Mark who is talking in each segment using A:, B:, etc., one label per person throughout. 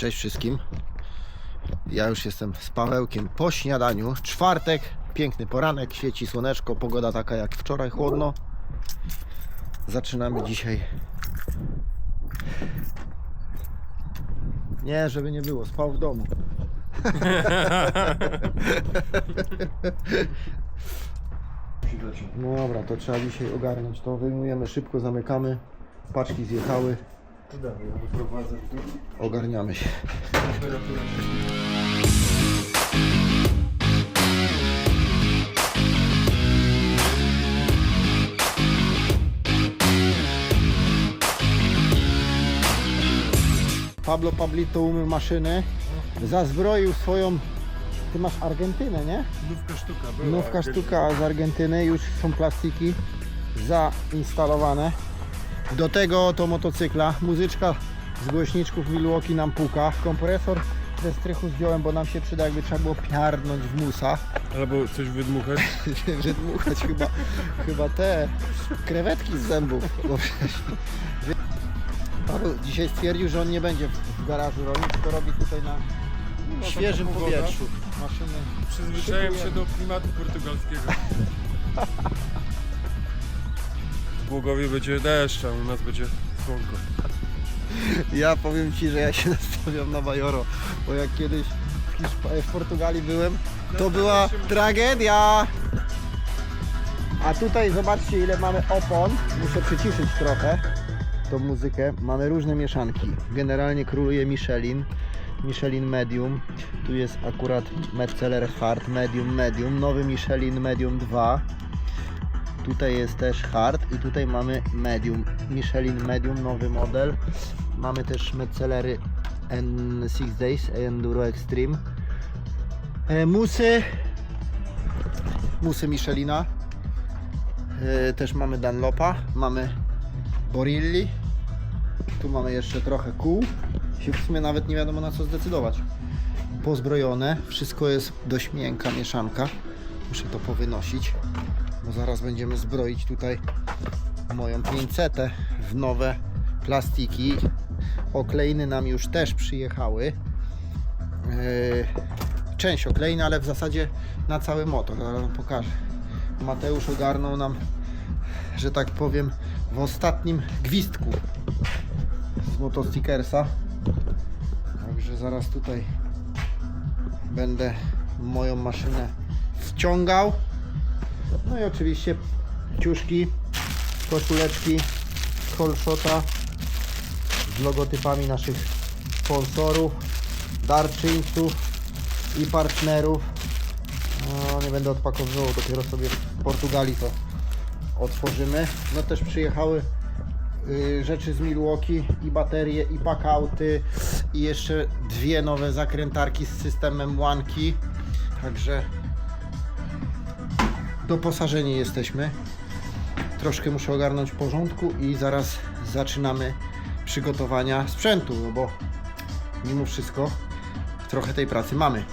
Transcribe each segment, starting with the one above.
A: Cześć wszystkim. Ja już jestem z Pawełkiem po śniadaniu. Czwartek, piękny poranek, świeci słoneczko, pogoda taka jak wczoraj, chłodno. Zaczynamy dzisiaj. Nie, żeby nie było, spał w domu. No dobra, to trzeba dzisiaj ogarnąć to. Wyjmujemy szybko, zamykamy. Paczki zjechały. Ogarniamy się. Pablo Pablito umył maszynę. Zazbroił swoją. Ty masz Argentynę, nie?
B: Nówka sztuka była.
A: Nówka sztuka z Argentyny, już są plastiki zainstalowane. Do tego to motocykla, muzyczka z głośniczków Milwaukee nam puka. Kompresor ze strychu zdjąłem, bo nam się przyda, jakby trzeba było piarnąć w musa.
B: Albo coś wydmuchać.
A: Że dmuchać chyba, chyba te krewetki z zębów. Bo przecież- Paweł dzisiaj stwierdził, że on nie będzie w garażu robić, tylko robi tutaj na świeżym
B: taka pogoda.
A: powietrzu. Maszyny
B: Przyzwyczaiłem się do klimatu portugalskiego. W Głogowie będzie deszcz, a u nas będzie słonko.
A: Ja powiem Ci, że ja się nastawiam na Majoro, bo jak kiedyś w, Hiszpa- w Portugalii byłem, to była tragedia. A tutaj zobaczcie ile mamy opon. Muszę przyciszyć trochę tą muzykę. Mamy różne mieszanki. Generalnie króluje Michelin. Michelin Medium. Tu jest akurat Metzeler Hard Medium Medium. Nowy Michelin Medium 2. Tutaj jest też hard i tutaj mamy medium. Michelin medium, nowy model. Mamy też Metcelery N6 Days Enduro Extreme. E, musy. Musy Michelina. E, też mamy Dunlopa. Mamy Borilli. Tu mamy jeszcze trochę kół. W sumie nawet nie wiadomo na co zdecydować. Pozbrojone. Wszystko jest dość miękka mieszanka. Muszę to powynosić bo zaraz będziemy zbroić tutaj moją 500 w nowe plastiki. Okleiny nam już też przyjechały. Yy, Część oklein, ale w zasadzie na cały motor. Zaraz wam pokażę. Mateusz ogarnął nam, że tak powiem, w ostatnim gwizdku z motostickersa. Także zaraz tutaj będę moją maszynę wciągał. No i oczywiście ciuszki, koszuleczki z Holshota z logotypami naszych sponsorów, darczyńców i partnerów. No, nie będę odpakowywał, dopiero sobie w Portugalii to otworzymy. No też przyjechały y, rzeczy z Milwaukee i baterie i pakauty i jeszcze dwie nowe zakrętarki z systemem łanki. Także doposażeni jesteśmy. Troszkę muszę ogarnąć porządku i zaraz zaczynamy przygotowania sprzętu, no bo mimo wszystko trochę tej pracy mamy.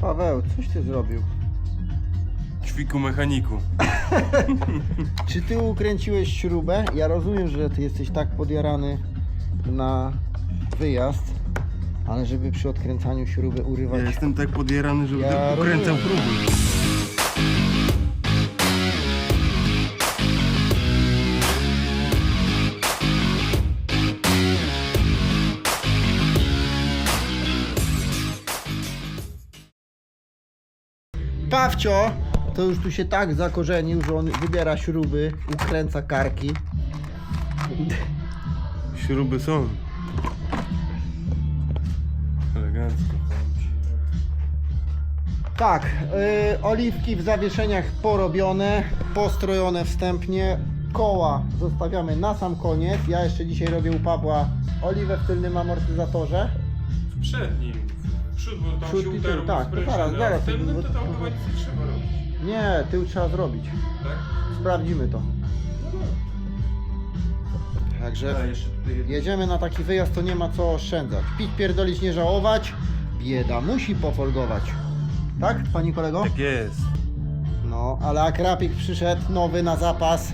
A: Paweł, coś ty zrobił?
B: Ćwiku mechaniku.
A: Czy ty ukręciłeś śrubę? Ja rozumiem, że ty jesteś tak podjarany na wyjazd, ale żeby przy odkręcaniu śruby
B: Ja
A: urywać.
B: jestem tak podjarany, że
A: Ja
B: ja ukręcam
A: rozumiem.
B: próby.
A: Pawcio to już tu się tak zakorzenił, że on wybiera śruby, ukręca karki.
B: Śruby są. Elegancko.
A: Tak, yy, oliwki w zawieszeniach porobione, postrojone wstępnie. Koła zostawiamy na sam koniec. Ja jeszcze dzisiaj robię u Pawła oliwę w tylnym amortyzatorze.
B: W przednim. Przód, bo tam
A: Przód
B: się
A: i tył, tak, to
B: sprężyny,
A: zaraz,
B: a
A: zaraz.
B: w tylnym to tam chyba nic nie trzeba robić.
A: Nie, tył trzeba zrobić.
B: Tak?
A: Sprawdzimy to. Także
B: A, jeszcze tutaj jedno.
A: jedziemy na taki wyjazd, to nie ma co oszczędzać. Pić, pierdolić, nie żałować. Bieda musi pofolgować. Tak, pani kolego?
B: Tak jest.
A: No, ale akrapik przyszedł nowy na zapas.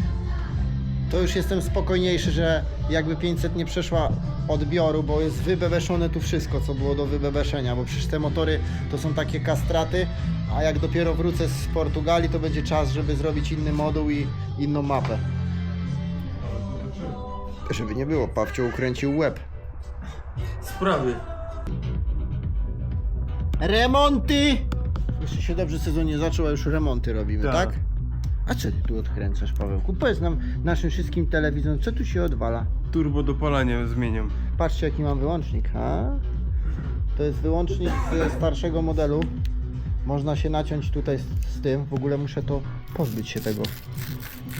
A: To już jestem spokojniejszy, że jakby 500 nie przeszła odbioru, bo jest wybebeszone tu wszystko, co było do wybebeszenia, bo przecież te motory to są takie kastraty, a jak dopiero wrócę z Portugalii, to będzie czas, żeby zrobić inny moduł i inną mapę. Żeby nie było, Pawcio ukręcił łeb.
B: Sprawy.
A: Remonty! Jeszcze się dobrze sezon nie zaczął, a już remonty robimy, tak?
B: Tak.
A: A co ty tu odkręcasz, Pawełku? Powiedz nam, naszym wszystkim telewizom, co tu się odwala?
B: Turbo dopalanie zmieniam.
A: Patrzcie, jaki mam wyłącznik, a? To jest wyłącznik ze starszego modelu. Można się naciąć tutaj z, z tym. W ogóle muszę to pozbyć się tego.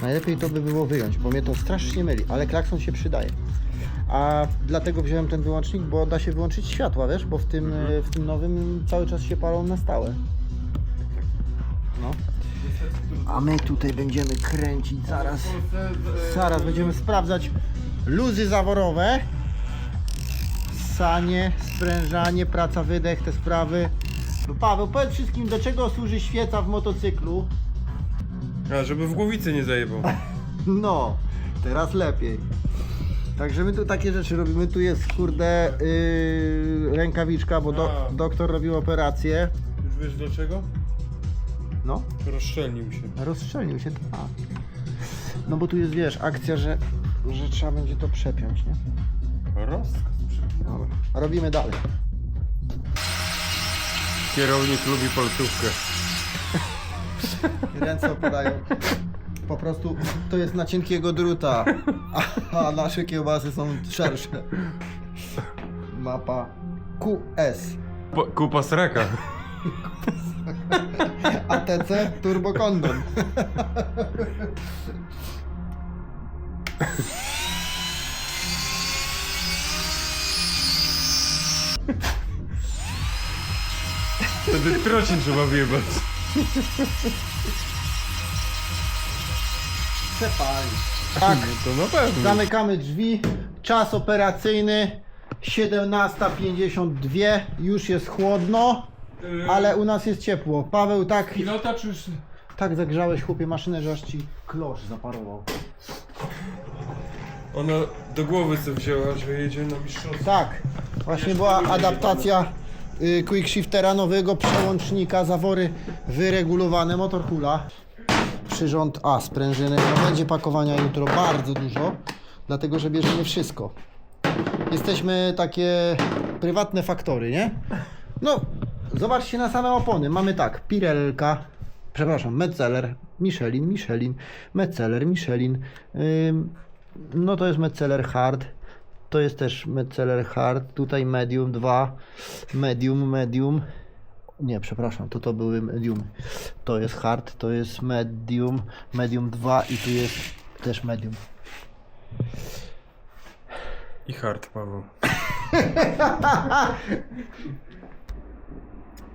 A: Najlepiej to by było wyjąć, bo mnie to strasznie myli, ale klakson się przydaje. A dlatego wziąłem ten wyłącznik, bo da się wyłączyć światła, wiesz, bo w tym, e, w tym nowym cały czas się palą na stałe. No. A my tutaj będziemy kręcić zaraz. Zaraz będziemy sprawdzać luzy zaworowe, sanie, sprężanie, praca, wydech, te sprawy. No Paweł, powiedz wszystkim, do czego służy świeca w motocyklu?
B: A, żeby w głowicy nie zajebał.
A: No, teraz lepiej. Także my tu takie rzeczy robimy. Tu jest, kurde, yy, rękawiczka, bo do,
B: A.
A: doktor robił operację.
B: Już wiesz dlaczego?
A: No,
B: Rozszczelnił się.
A: rozstrzelił się. A. No bo tu jest, wiesz, akcja, że, że trzeba będzie to przepiąć, nie?
B: Rozkaz.
A: Dobra. Robimy dalej.
B: Kierownik lubi palcówkę.
A: Ręce opadają. Po prostu to jest na cienkiego druta, a, a nasze kiełbasy są szersze. Mapa QS.
B: Po, kupa sraka.
A: ATC Turbo Condon.
B: Wtedy trocin trzeba wjebać.
A: Przepali. Tak,
B: To na pewno.
A: zamykamy drzwi. Czas operacyjny 17.52. Już jest chłodno, ale u nas jest ciepło. Paweł, tak,
B: Pilota czy już...
A: tak zagrzałeś chłopie maszynę, że aż ci klosz zaparował.
B: Ona do głowy sobie wzięła, że jedzie na mistrzostwo.
A: Tak, właśnie była adaptacja y, quick shiftera nowego, przełącznika, zawory wyregulowane, motor hula. Przyrząd A, sprężyny. No, będzie pakowania jutro bardzo dużo, dlatego że bierzemy wszystko. Jesteśmy takie prywatne faktory, nie? No, zobaczcie na same opony. Mamy tak, Pirelka, przepraszam, Metzeler, Michelin, Michelin, Metzeler, Michelin. Ym, no to jest Metzeler Hard. To jest też Metzeler Hard. Tutaj Medium 2, Medium, Medium. Nie, przepraszam, to to były Medium. To jest Hard, to jest Medium, Medium 2 i tu jest też Medium.
B: I hard, Paweł.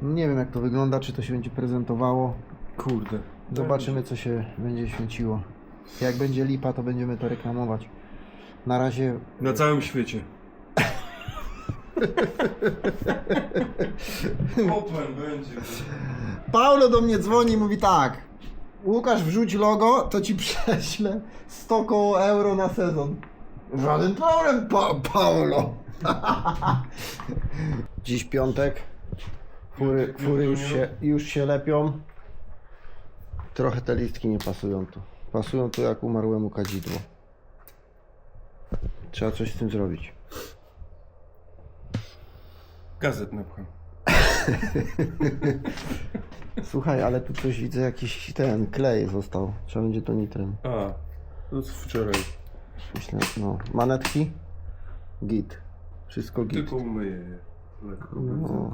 A: Nie wiem jak to wygląda, czy to się będzie prezentowało.
B: Kurde.
A: Zobaczymy co się będzie święciło. Jak będzie lipa, to będziemy to reklamować. Na razie
B: Na całym świecie. Open będzie.
A: Paulo do mnie dzwoni i mówi tak. Łukasz wrzuć logo, to ci prześlę 100 koło euro na sezon. Żaden problem, pa Paulo. Dziś piątek. Fury, fury już, się, już się lepią. Trochę te listki nie pasują tu. Pasują tu jak umarłemu kadzidło. Trzeba coś z tym zrobić.
B: Gazet napcham.
A: Słuchaj, ale tu coś widzę, jakiś ten klej został. Trzeba będzie to nitrem.
B: A, to z wczoraj.
A: Myślę, no. Manetki? Git. Wszystko git.
B: Tylko umyję je. Lekko
A: No.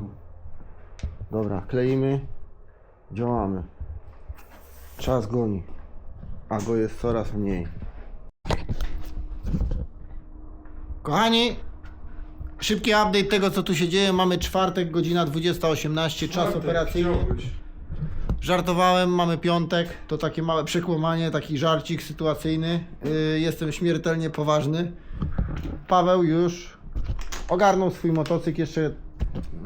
A: Dobra, kleimy. Działamy. Czas goni. A go jest coraz mniej. Kochani, szybki update tego, co tu się dzieje. Mamy czwartek, godzina 20.18, czas operacyjny. Żartowałem, mamy piątek, to takie małe przekłamanie, taki żarcik sytuacyjny. Yy, jestem śmiertelnie poważny. Paweł już ogarnął swój motocykl, jeszcze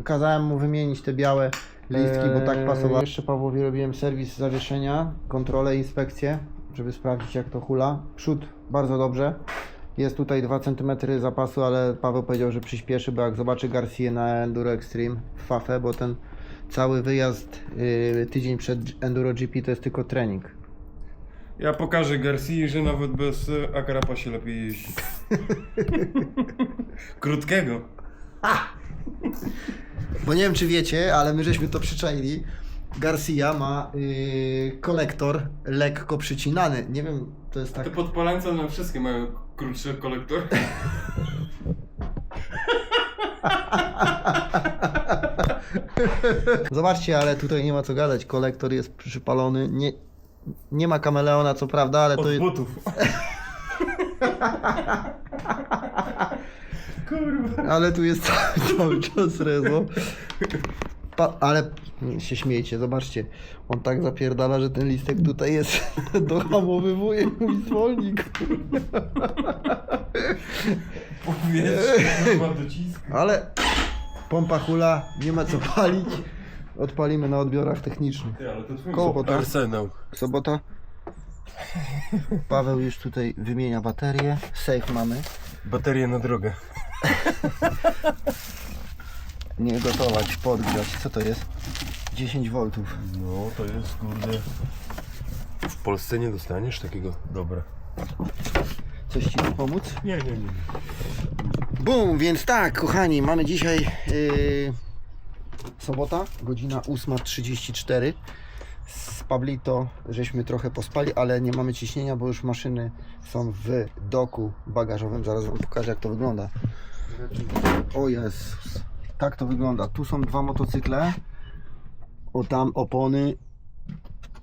A: kazałem mu wymienić te białe listki, bo tak pasowało. Jeszcze Pawłowi robiłem serwis zawieszenia, kontrolę, inspekcję, żeby sprawdzić jak to hula. Przód bardzo dobrze. Jest tutaj 2 cm zapasu, ale Paweł powiedział, że przyspieszy, bo jak zobaczy Garcia na Enduro Extreme w Fafę, bo ten cały wyjazd yy, tydzień przed Enduro GP to jest tylko trening.
B: Ja pokażę Garcia, że nawet bez e, akrapa się lepiej jeździ. Krótkiego.
A: Bo nie wiem czy wiecie, ale my żeśmy to przyczaili. Garcia ma yy, kolektor lekko przycinany. Nie wiem, to jest tak.
B: Te podpalańce na wszystkie mają krótszy kolektor.
A: Zobaczcie, ale tutaj nie ma co gadać. Kolektor jest przypalony. Nie, nie ma kameleona, co prawda, ale to
B: Od
A: jest.
B: butów. Kurwa.
A: Ale tu jest cały, cały czas rezo. Pa, ale nie się śmiejcie, zobaczcie. On tak zapierdala, że ten listek tutaj jest dohamowywuje mój zwolnik.
B: Powietrze, ma docisk.
A: Ale pompa hula, nie ma co palić. Odpalimy na odbiorach technicznych.
B: Ty, ale to twój
A: Koło,
B: arsenał.
A: Sobota. Paweł już tutaj wymienia baterię. Safe mamy.
B: Baterie na drogę.
A: Nie gotować, podgrzać. Co to jest? 10 V.
B: No, to jest kurde... W Polsce nie dostaniesz takiego dobra.
A: Coś ci tu pomóc?
B: Nie, nie, nie.
A: Bum, więc tak, kochani, mamy dzisiaj yy, sobota, godzina 8.34. Z Pablito żeśmy trochę pospali, ale nie mamy ciśnienia, bo już maszyny są w doku bagażowym. Zaraz Wam pokażę, jak to wygląda. O Jezus, tak to wygląda. Tu są dwa motocykle. O tam opony.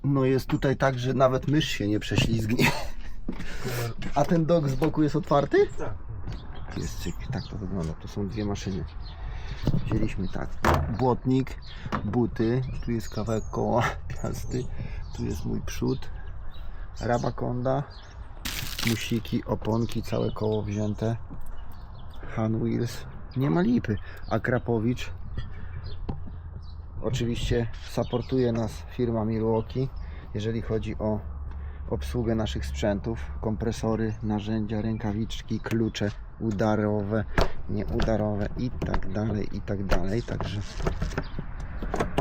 A: No jest tutaj tak, że nawet mysz się nie prześlizgnie. A ten dok z boku jest otwarty?
B: Tak.
A: jest cyk, tak to wygląda. To są dwie maszyny. Wzięliśmy tak, błotnik, buty, tu jest kawałek koła piasty, tu jest mój przód, rabakonda, musiki, oponki, całe koło wzięte, Han Wheels, nie ma lipy, a Krapowicz, oczywiście supportuje nas firma Milwaukee, jeżeli chodzi o obsługę naszych sprzętów, kompresory, narzędzia, rękawiczki, klucze udarowe, nieudarowe i tak dalej, i tak dalej. Także,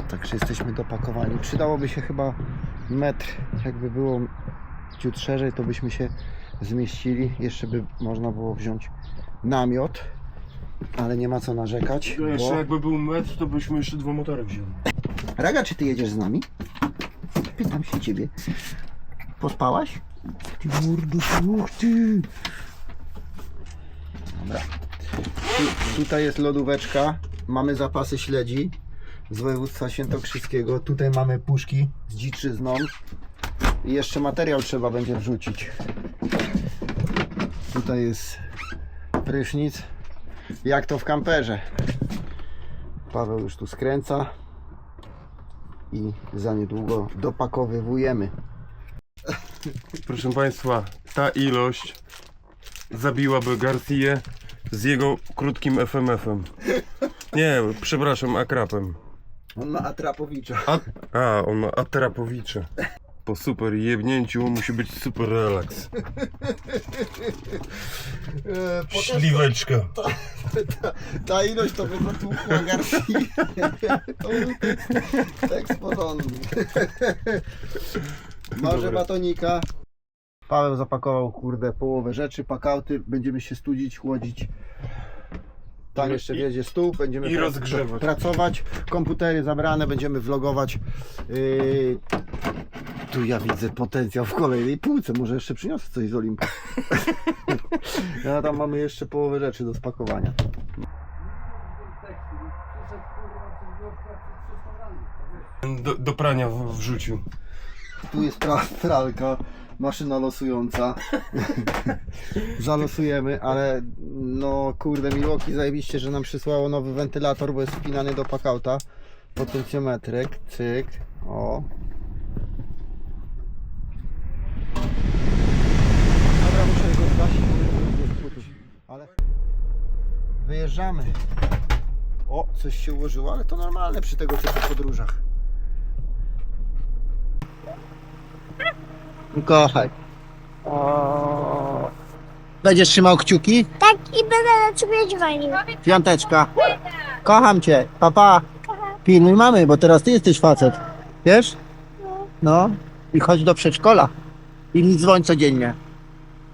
A: także jesteśmy dopakowani. Przydałoby się chyba metr, jakby było ciut szerzej, to byśmy się zmieścili. Jeszcze by można było wziąć namiot, ale nie ma co narzekać.
B: Jeszcze
A: Bo...
B: jakby był metr, to byśmy jeszcze dwa motory wzięli.
A: Raga, czy ty jedziesz z nami? Pytam się ciebie. Pospałaś? Ty mordo, uch ty. Dobra. Tu, tutaj jest lodóweczka. Mamy zapasy śledzi z województwa świętokrzyskiego. Tutaj mamy puszki z dziczyzną. I jeszcze materiał trzeba będzie wrzucić. Tutaj jest prysznic. Jak to w kamperze. Paweł już tu skręca i za niedługo dopakowywujemy.
B: Proszę Państwa, ta ilość zabiłaby Garcję z jego krótkim FMF-em. Nie, przepraszam, akrapem.
A: On ma atrapowicza.
B: A, a on ma atrapowicza. Po super jebnięciu musi być super relaks. Śliweczka.
A: Ta ilość to by zatłukła Garcia. To był tekst- tekst porządny. Może
B: Dobra.
A: batonika. Paweł zapakował, kurde, połowę rzeczy, pakauty. Będziemy się studzić, chłodzić. Tam
B: I-
A: jeszcze
B: i-
A: wjedzie stół, będziemy
B: i rozgrzewać.
A: pracować. Komputery zabrane, będziemy vlogować. Yy, tu ja widzę potencjał w kolejnej półce. Może jeszcze przyniosę coś z Olimpu. no tam mamy jeszcze połowę rzeczy do spakowania.
B: Do, do prania w, wrzucił.
A: Tu jest pra, pralka, maszyna losująca. Zalosujemy, ale no kurde Milwaukee zajebiście, że nam przysłało nowy wentylator, bo jest wpinany do pakauta. Potencjometrek, cyk, o. Dobra, muszę go zgasić, bo jest Ale... wyjeżdżamy. O, coś się ułożyło, ale to normalne przy tego typu podróżach. Kochaj. O. Będziesz trzymał kciuki?
C: Tak i będę na ciebie dzwonił.
A: Piąteczka. Kocham cię. Papa. Pilnuj mamy, bo teraz ty jesteś facet. Wiesz? No. I chodź do przedszkola. I mi dzwoń codziennie.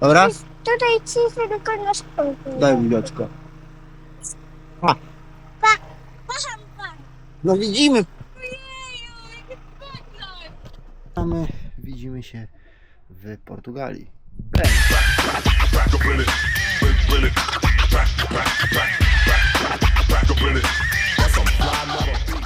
A: Dobra?
C: Tutaj cisnę tylko na spokój.
A: Daj mi dziecko.
C: Kocham pan.
A: No widzimy.
C: Ojeju, jaki.
A: A my widzimy się w Portugalii.
D: it, back, back, back, back, back up in it. That's some fly mother.